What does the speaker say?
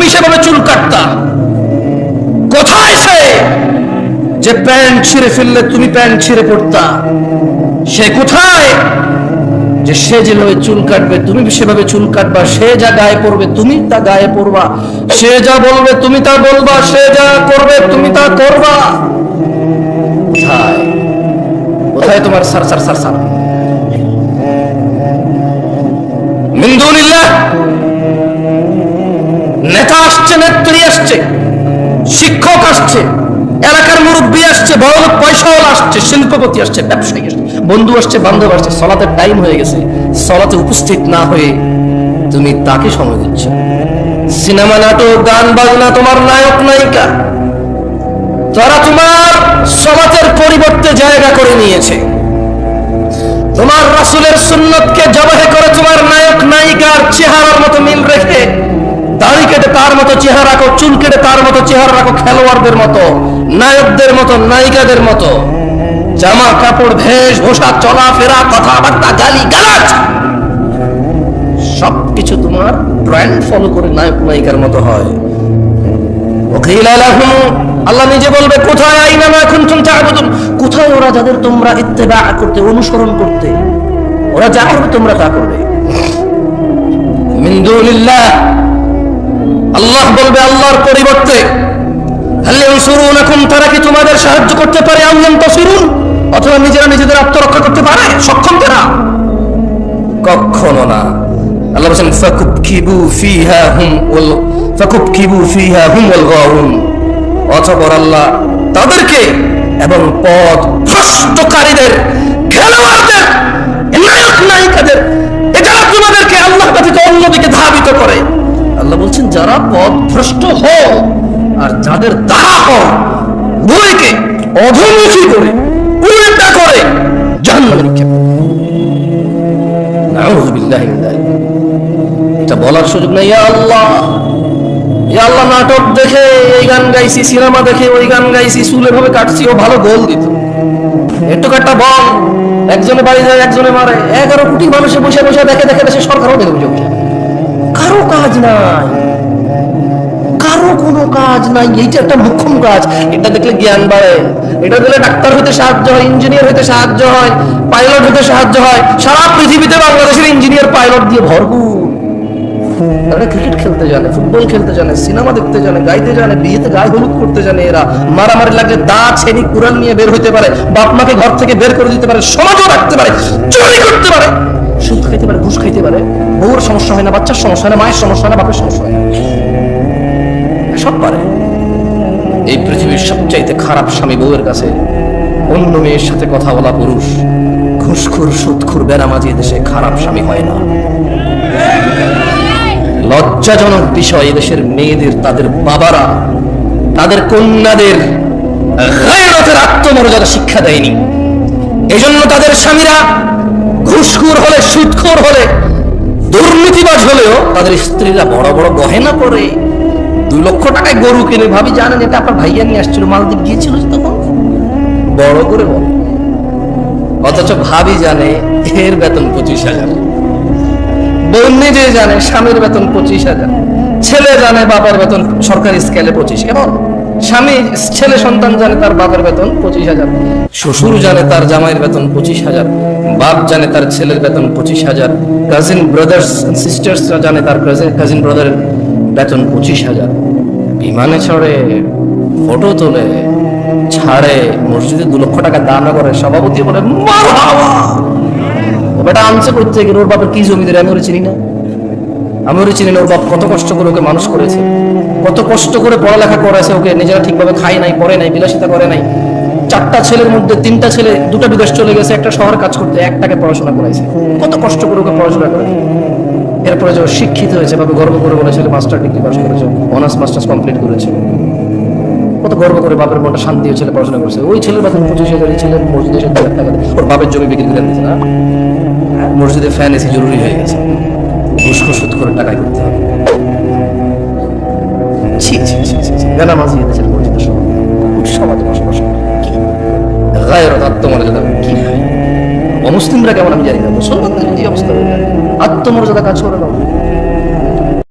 তুমি সেভাবে চুল কাটতা? কোথায় সে? যে প্যান্ট ছিঁড়ে ফেললে তুমি প্যান্ট ছিঁড়ে পড়তা। সে কোথায়? যে সে যেভাবে চুল কাটবে, তুমি সেভাবে চুল কাটবা। সে যা গায়ে পড়বে, তুমি তা গায়ে পড়বা। সে যা বলবে, তুমি তা বলবা। সে যা করবে, তুমি তা করবা। কোথায়? কোথায় তোমার সার সার সার সার? শিক্ষক আসছে, এলাকার মুরব্বী আসছে, বড় লোক পয়সাওয়ালা আসছে, শিল্পপতি আসছে, ব্যবসায়ী আসছে, বন্ধু আসছে, বান্ধব আসছে, সলাতের টাইম হয়ে গেছে। সলাতে উপস্থিত না হয়ে তুমি তাকে সময় দিচ্ছ। সিনেমা, নাটক, গান, বাজনা তোমার নায়ক, নায়িকা। তারা তোমার সমাজের পরিবর্তে জায়গা করে নিয়েছে। তোমার রাসুলের সুন্নতকে জবাহে করে তোমার নায়ক, নায়িকার চেহারার মতো মিল রেখে দাড়ি কেটে তার মতো চেহারা রাখো, চুল কেটে তার মতো চেহারা রাখো খেলোয়াড়দের মতো, নায়কদের মতো, নায়িকাদের মতো। জামা, কাপড়, ভেষ চলাফেরা, কথাবার্তা গালি গালাজ সবকিছু তোমার ব্র্যান্ড ফলো করে নায়ক, নায়িকার মতো হয়। আল্লাহ নিজে বলবে, কোথায় আইনা তা'বুদুন? কোথায় ওরা যাদের তোমরা ইত্তেবা করতে, অনুসরণ করতে? ওরা যা করবে তোমরা তা করবে। মিন দুনিল্লাহ আল্লাহ বলবে আল্লাহর পরিবর্তে তারা কি তোমাদের সাহায্য করতে পারে? অথবা নিজেরা নিজেদের আত্মরক্ষা করতে পারে? সক্ষম তারা? কখনো না। আল্লাহ ফাকুবকিবু ফিহা হুম ফিহা হুম আল্লাহ তাদেরকে এবং খেলোয়াড়দের নায়ক তোমাদেরকে অন্যদিকে ধাবিত করে আল্লাহ বলছেন, যারা পথ ভ্রষ্ট হও আর যাদের দ্বারা হও উভয়কে অধমুখী করে, উল্টা করে বলার সুযোগ নেই আল্লাহ। আল্লাহ, নাটক দেখে, এই গান গাইছি, সিনেমা দেখে, ওই গান গাইছি, চুলে ভাবে কাটছি, ও ভালো গোল দিত। একটু একটা বল। একজনে বাড়ি যায়, একজনে মারে। এগারো কোটি মানুষে বসে বসে দেখে দেখে দেশে সরকারও দেখে বসে বসে। কাজ নাই। কারও কোনো কাজ নাই। এইটা একটা মোক্ষম কাজ। এটা দেখলে জ্ঞান বাড়ে। এটা দিলে ডাক্তার হতে সাহায্য হয় ইঞ্জিনিয়ার হতে সাহায্য হয় পাইলট হতে সাহায্য হয়। সারা পৃথিবীতে বাংলাদেশের ইঞ্জিনিয়ার পাইলট দিয়ে ভরপুর। ক্রিকেট খেলতে জানে ফুটবল খেলতে জানে সিনেমা দেখতে জানে, গাইতে জানে, বিয়েতে গায়ে হলুদ করতে জানে এরা। মারামারি লাগলে দা, ছেনি, কুড়াল নিয়ে বের হইতে পারে। বাপ মাকে ঘর থেকে বের করে দিতে পারে। সমাজও রাখতে পারে। চুরি করতে পারে। সুদ খাইতে পারে, ঘুষ খাইতে পারে। বউর সমস্যা হয় না, বাচ্চার সমস্যা হয় না, মায়ের সমস্যা হয় না, বাপের সমস্যা হয় না। সব পারে। এই পৃথিবীর সবচাইতে খারাপ স্বামী বউয়ের কাছে অন্য মেয়ের সাথে কথা বলা পুরুষ, ঘুষখুর, সুদখুর, বেনামাজি দেশে খারাপ স্বামী হয় না। লজ্জাজনক বিষয় এদেশের মেয়েদের, তাদের বাবারা, তাদের কন্যাদের আত্মমর্যাদা শিক্ষা দেয়নি। এজন্য তাদের স্বামীরা হলে, দুর্নীতিবাজ হলেও তাদের স্ত্রীরা বড় বড় গহেনা পরে দুই লক্ষ টাকায় গরু কিনে। ভাবি, জানেন, এটা আপনার ভাইয়া নিয়ে আসছিল, মালদ্বীপ গিয়েছিল তখন? বড় করে বল। অথচ ভাবি জানে, এর বেতন পঁচিশ হাজার। বোন নিজে জানে, স্বামীর বেতন পঁচিশ হাজার। ছেলে জানে বাবার বেতন সরকারি স্কেলে পঁচিশ। কেমন? স্বামী, ছেলে সন্তান জানে তার বাবার বেতন পঁচিশ হাজার। শ্বশুর জানে তার জামাইয়ের বেতন পঁচিশ হাজার। বাপ জানে তার ছেলের বেতন পঁচিশ হাজার কাজিন ব্রাদার্স সিস্টার্স জানে তার কাজিন ব্রাদারের বেতন পঁচিশ হাজার। বিমানে চড়ে ফটো তোলে, ছাড়ে, মসজিদে দু লক্ষ টাকা দান করে, সভাপতি বলে বেটা আনছে করতে গেলে ওর বাপের কি জমি আমি ওরে চিনি না। আমি ওরে চিনি না, ওর বাপ কত কষ্ট করে ওকে মানুষ করেছে। কত কষ্ট করে পড়ালেখা করেছে ওকে। নিজেরা ঠিকভাবে খায় নাই, পড়ে নাই, বিলাসিতা করে নাই। চারটা ছেলের মধ্যে তিনটা ছেলে, দুটো বিদেশ চলে গেছে, একটা শহর কাজ করতে, একটাকে পড়াশোনা করাইছে। কত কষ্ট করে ওকে পড়াশোনা করে। এরপরে যে শিক্ষিত হয়েছে, ভাবে গর্ব করে বলে ছেলে মাস্টার ডিগ্রি পাস করেছে অনার্স মাস্টার্স কমপ্লিট করেছে। কত গর্ব করে বাপের মনটা শান্তি হয়ে ছেলে পড়াশোনা করছে। ওই ছেলের বেতন পঁচিশ হাজার ছেলের মসজিদে এসে দু টাকা। ওর বাপের জমি বিক্রি করে দিচ্ছে না? মসজিদে ফ্যান এসে জরুরি হয়ে গেছে। ঘুষ করে টাকায় করতে হবে। ছি ছি ছি ছি অমুসলিমরা কেমন আমি জানি না মুসলমানদের এই অবস্থা। আত্মমর্যাদা কাজ করে না